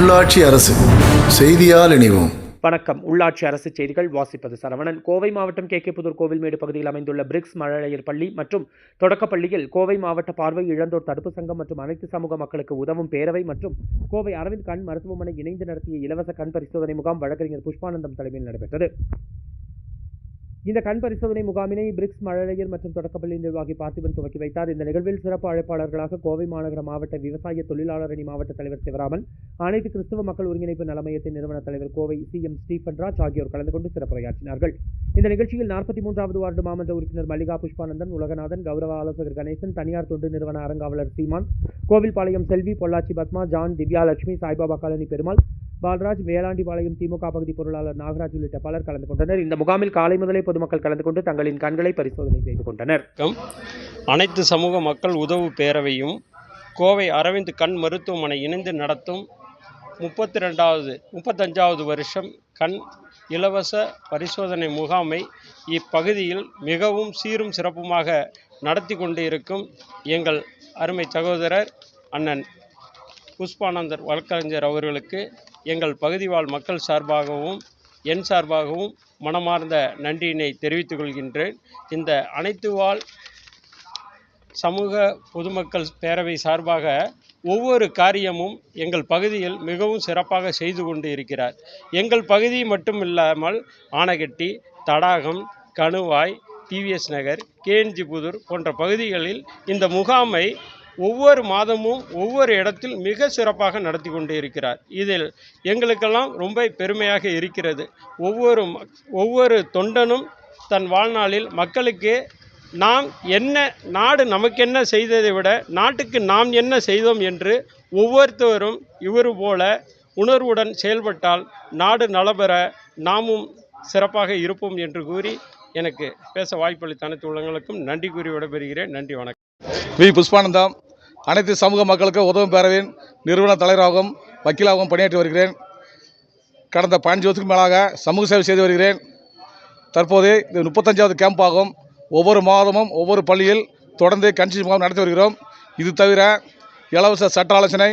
உள்ளாட்சி அரசு செய்தியால் இணைவோம். வணக்கம். உள்ளாட்சி அரசு செய்திகள் வாசிப்பது சரவணன். கோவை மாவட்டம் கே. கே. புதூர் கோவில்மேடு பகுதியில் அமைந்துள்ள பிரிக்ஸ் மழலையர் பள்ளி மற்றும் தொடக்கப்பள்ளியில் கோவை மாவட்ட பார்வை இழந்தோர் தடுப்பு சங்கம் மற்றும் அனைத்து சமூக மக்களுக்கு உதவும் பேரவை மற்றும் கோவை அரவிந்த் கண் மருத்துவமனை இணைந்து நடத்திய இலவச கண் பரிசோதனை முகாம் வழக்கறிஞர் புஷ்பானந்தம் தலைமையில் நடைபெற்றது. இந்த கண் பரிசோதனை முகாமினை பிரிக்ஸ் மழலையர் மற்றும் தொடக்கப்பள்ளி நிர்வாகி பார்த்திபன் துவக்கி வைத்தார். இந்த நிகழ்வில் சிறப்பு அழைப்பாளர்களாக கோவை மாநகர மாவட்ட விவசாய தொழிலாளர் அணி மாவட்ட தலைவர் சிவராமன் அனைத்து கிறிஸ்தவ மக்கள் ஒருங்கிணைப்பு நலமையத்தின் நிறுவன தலைவர் Kovai C M Stephen Raj ஆகியோர் கலந்து கொண்டு சிறப்புரையாற்றினார்கள். இந்த நிகழ்ச்சியில் நாற்பத்தி மூன்றாவது வார்டு மாமன்ற உறுப்பினர் மல்லிகா புஷ்பானந்தன் உலகநாதன் கௌரவ ஆலோசகர் கணேசன் தனியார் தொண்டு நிறுவன அறங்காவலர் சீமான் கோவில்பாளையம் செல்வி பொள்ளாச்சி பத்மா ஜான் திவ்யா லட்சுமி சாய்பாபா காலனி பெருமாள் பால்ராஜ் வேளாண்டிபாளையம் திமுக பகுதி பொருளாளர் நாகராஜ் உள்ளிட்ட பலர் கலந்து கொண்டனர். இந்த முகாமில் காலை முதலே பொதுமக்கள் கலந்து கொண்டு தங்களின் கண்களை பரிசோதனை செய்து கொண்டனர். அனைத்து சமூக மக்கள் உதவு பேரவையும் கோவை அரவிந்த் கண் மருத்துவமனை இணைந்து நடத்தும் முப்பத்தி ரெண்டாவது முப்பத்தஞ்சாவது வருஷம் கண் இலவச பரிசோதனை முகாமை இப்பகுதியில் மிகவும் சீரும் சிறப்புமாக நடத்தி கொண்டு இருக்கும் எங்கள் அருமை சகோதரர் அண்ணன் புஷ்பானந்தர் வழக்கறிஞர் அவர்களுக்கு எங்கள் பகுதிவாழ் மக்கள் சார்பாகவும் என் சார்பாகவும் மனமார்ந்த நன்றியினை தெரிவித்துக் கொள்கின்றேன். இந்த அனைத்து வாழ் சமூக பொதுமக்கள் பேரவை சார்பாக ஒவ்வொரு காரியமும் எங்கள் பகுதியில் மிகவும் சிறப்பாக செய்து கொண்டு இருக்கிறார். எங்கள் பகுதி மட்டும் இல்லாமல் ஆனகட்டி தடாகம் கணுவாய் டிவிஎஸ் நகர் கேஎன்ஜி புதூர் போன்ற பகுதிகளில் இந்த முகாமை ஒவ்வொரு மாதமும் ஒவ்வொரு இடத்தில் மிக சிறப்பாக நடத்தி கொண்டு இருக்கிறார். இதில் எங்களுக்கெல்லாம் ரொம்ப பெருமையாக இருக்கிறது. ஒவ்வொரு மக்- ஒவ்வொரு தொண்டனும் தன் வாழ்நாளில் மக்களுக்கு நாம் என்ன நாடு நமக்கென்ன செய்ததை விட நாட்டுக்கு நாம் என்ன செய்தோம் என்று ஒவ்வொருத்தவரும் இவர் போல உணர்வுடன் செயல்பட்டால் நாடு நலபெற நாமும் சிறப்பாக இருப்போம் என்று கூறி எனக்கு பேச வாய்ப்பளித்த அனைத்து உள்ளங்களுக்கும் நன்றி கூறி விடைபெறுகிறேன். நன்றி வணக்கம். வி. புஷ்பானந்தம் அனைத்து சமூக மக்களுக்கு உதவும் பேரவையின் நிறுவன தலைவராகவும் வக்கீலாகவும் பணியாற்றி வருகிறேன். கடந்த பதினஞ்சு வருஷத்துக்கு மேலாக சமூக சேவை செய்து வருகிறேன். தற்போது இது முப்பத்தஞ்சாவது கேம்ப் ஆகும் ஒவ்வொரு மாதமும் ஒவ்வொரு பள்ளியில் தொடர்ந்து கன்சி முகாம் நடத்தி வருகிறோம். இது தவிர இலவச சட்ட ஆலோசனை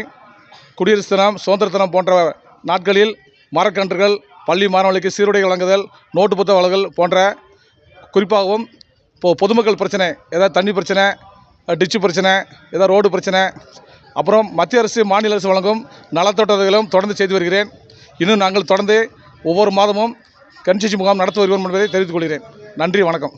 குடியரசு தினம் சுதந்திர தினம் போன்ற நாட்களில் மரக்கன்றுகள் பள்ளி மாணவர்களுக்கு சீருடை வழங்குதல் நோட்டு புத்தக வழங்கல் போன்ற குறிப்பாகவும் இப்போது பொதுமக்கள் பிரச்சனை ஏதாவது தண்ணி பிரச்சனை டிச்சு பிரச்சனை ஏதாவது ரோடு பிரச்சனை. அப்புறம் மத்திய அரசு மாநில அரசு வழங்கும் நலத்தோட்டங்களும் தொடர்ந்து செய்து வருகிறேன். இன்னும் நாங்கள் தொடர்ந்து ஒவ்வொரு மாதமும் கன்சிசி முகாம் நடத்தி வருகிறோம் என்பதை தெரிவித்துக் கொள்கிறேன். நன்றி வணக்கம்.